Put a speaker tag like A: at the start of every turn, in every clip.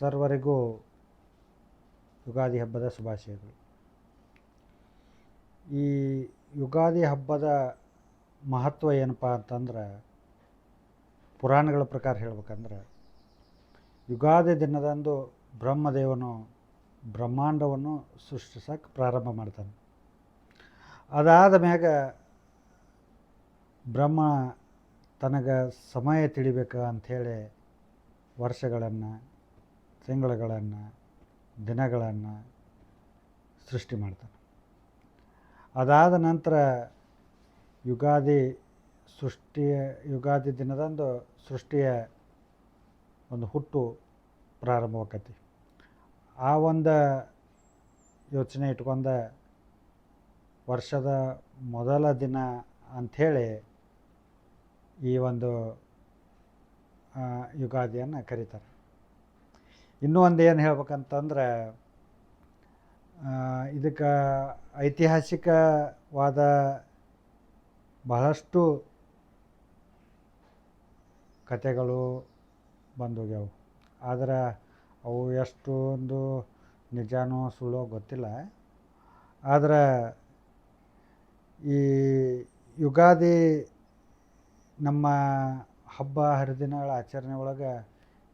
A: ಸರ್ವರಿಗೂ ಯುಗಾದಿ ಹಬ್ಬದ ಶುಭಾಶಯಗಳು. ಈ ಯುಗಾದಿ ಹಬ್ಬದ ಮಹತ್ವ ಏನಪ್ಪ ಅಂತಂದ್ರೆ, ಪುರಾಣಗಳ ಪ್ರಕಾರ ಹೇಳ್ಬೇಕಂದ್ರೆ, ಯುಗಾದಿ ದಿನದಂದು ಬ್ರಹ್ಮದೇವನು ಬ್ರಹ್ಮಾಂಡವನ್ನು ಸೃಷ್ಟಿಸೋಕೆ ಪ್ರಾರಂಭ ಮಾಡ್ತಾನೆ. ಅದಾದ ಮ್ಯಾಗ ಬ್ರಹ್ಮ ತನಗೆ ಸಮಯ ತಿಳಿಬೇಕು ಅಂಥೇಳಿ ವರ್ಷಗಳನ್ನು ತಿಂಗಳುಗಳನ್ನು, ದಿನಗಳನ್ನು ಸೃಷ್ಟಿ ಮಾಡ್ತಾನೆ. ಅದಾದ ನಂತರ ಯುಗಾದಿ ಸೃಷ್ಟಿಯ, ಯುಗಾದಿ ದಿನದಂದು ಸೃಷ್ಟಿಯ ಒಂದು ಹುಟ್ಟು ಪ್ರಾರಂಭವಾಕತಿ. ಆ ಒಂದು ಯೋಚನೆ ಇಟ್ಕೊಂಡ ವರ್ಷದ ಮೊದಲ ದಿನ ಅಂಥೇಳಿ ಈ ಒಂದು ಯುಗಾದಿಯನ್ನು ಕರೀತಾರೆ. ಇನ್ನೂ ಒಂದು ಏನು ಹೇಳ್ಬೇಕಂತಂದ್ರೆ ಇದಕ್ಕೆ ಐತಿಹಾಸಿಕವಾದ ಬಹಳಷ್ಟು ಕತೆಗಳು ಬಂದೋಗ್ಯಾವು. ಆದರೆ ಅವು ಎಷ್ಟೊಂದು ನಿಜಾನೋ ಸುಳ್ಳೋ ಗೊತ್ತಿಲ್ಲ. ಆದರೆ ಈ ಯುಗಾದಿ ನಮ್ಮ ಹಬ್ಬ ಹರಿದಿನಗಳ ಆಚರಣೆ ಒಳಗೆ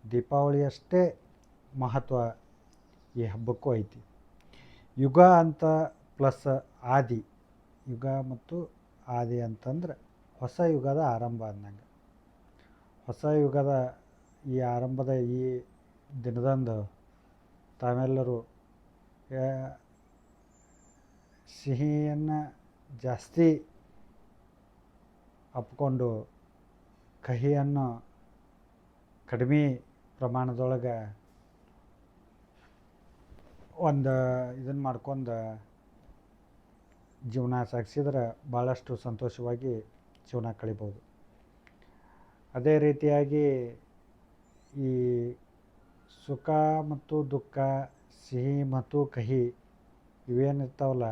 A: ದೀಪಾವಳಿಯಷ್ಟೇ ಮಹತ್ವ ಈ ಹಬ್ಬಕ್ಕೂ ಐತಿ. ಯುಗ ಅಂತ ಪ್ಲಸ್ ಆದಿ. ಯುಗ ಮತ್ತು ಆದಿ ಅಂತಂದ್ರೆ ಹೊಸ ಯುಗದ ಆರಂಭ ಅಂದಂಗೆ. ಹೊಸ ಯುಗದ ಈ ಆರಂಭದ ಈ ದಿನದಂದು ತಾವೆಲ್ಲರೂ ಸಿಹಿಯನ್ನು ಜಾಸ್ತಿ ಅಪ್ಕೊಂಡು ಕಹಿಯನ್ನು ಕಡಿಮೆ ಪ್ರಮಾಣದೊಳಗೆ ಒಂದು ಇದನ್ನು ಮಾಡ್ಕೊಂಡು ಜೀವನ ಸಾಗಿಸಿದ್ರೆ ಭಾಳಷ್ಟು ಸಂತೋಷವಾಗಿ ಜೀವನ ಕಳಿಬೋದು. ಅದೇ ರೀತಿಯಾಗಿ ಈ ಸುಖ ಮತ್ತು ದುಃಖ, ಸಿಹಿ ಮತ್ತು ಕಹಿ ಇವೇನಿರ್ತಾವಲ್ಲ,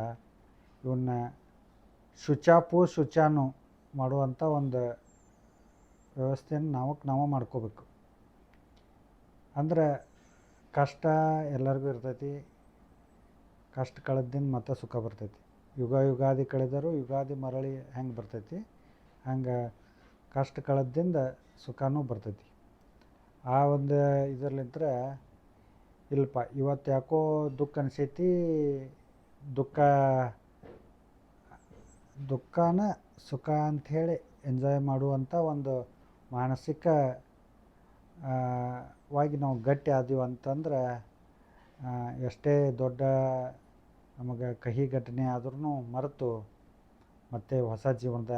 A: ಇವನ್ನ ಶುಚಾಪು ಶುಚಾನು ಮಾಡುವಂಥ ಒಂದು ವ್ಯವಸ್ಥೆಯನ್ನು ನಾವು ನಾವು ಮಾಡ್ಕೋಬೇಕು. ಅಂದ್ರೆ ಕಷ್ಟ ಎಲ್ಲರಿಗೂ ಇರ್ತೈತಿ. ಕಷ್ಟ ಕಳೆದಿಂದ ಮತ್ತೆ ಸುಖ ಬರ್ತೈತಿ. ಯುಗ ಯುಗಾದಿ ಕಳೆದರೂ ಯುಗಾದಿ ಮರಳಿ ಹೆಂಗೆ ಬರ್ತೈತಿ? ಹಂಗೆ ಕಷ್ಟ ಕಳೆದಿಂದ ಸುಖನೂ ಬರ್ತೈತಿ. ಆ ಒಂದು ಇದರ್ಲಿಂತ್ರ ಇಲ್ಲಪ್ಪ ಇವತ್ತು ಯಾಕೋ ದುಃಖ ಅನಿಸೈತಿ, ದುಃಖ, ದುಃಖನ ಸುಖ ಅಂಥೇಳಿ ಎಂಜಾಯ್ ಮಾಡುವಂಥ ಒಂದು ಮಾನಸಿಕ ವಾಗಿ ನಾವು ಗಟ್ಟಿ ಆದೀವಿ ಅಂತಂದ್ರೆ ಎಷ್ಟೇ ದೊಡ್ಡ ನಮಗೆ ಕಹಿ ಘಟನೆ ಆದ್ರೂ ಮರೆತು ಮತ್ತೆ ಹೊಸ ಜೀವನದ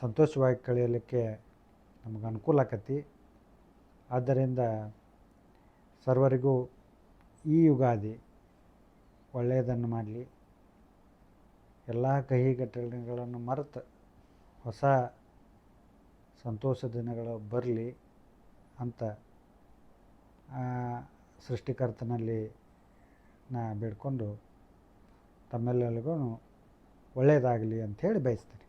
A: ಸಂತೋಷವಾಗಿ ಕಳೆಯಲಿಕ್ಕೆ ನಮಗೆ ಅನುಕೂಲ ಆಕತಿ. ಆದ್ದರಿಂದ ಸರ್ವರಿಗೂ ಈ ಯುಗಾದಿ ಒಳ್ಳೆಯದನ್ನು ಮಾಡಲಿ. ಎಲ್ಲ ಕಹಿ ಘಟನೆಗಳನ್ನು ಮರೆತು ಹೊಸ ಸಂತೋಷ ದಿನಗಳು ಬರಲಿ ಅಂತ ಸೃಷ್ಟಿಕರ್ತನಲ್ಲಿ ನಾ ಬೇಡ್ಕೊಂಡು ತಮ್ಮೆಲ್ಲರಿಗೂ ಒಳ್ಳೆಯದಾಗಲಿ ಅಂಥೇಳಿ ಬಯಸ್ತೀನಿ.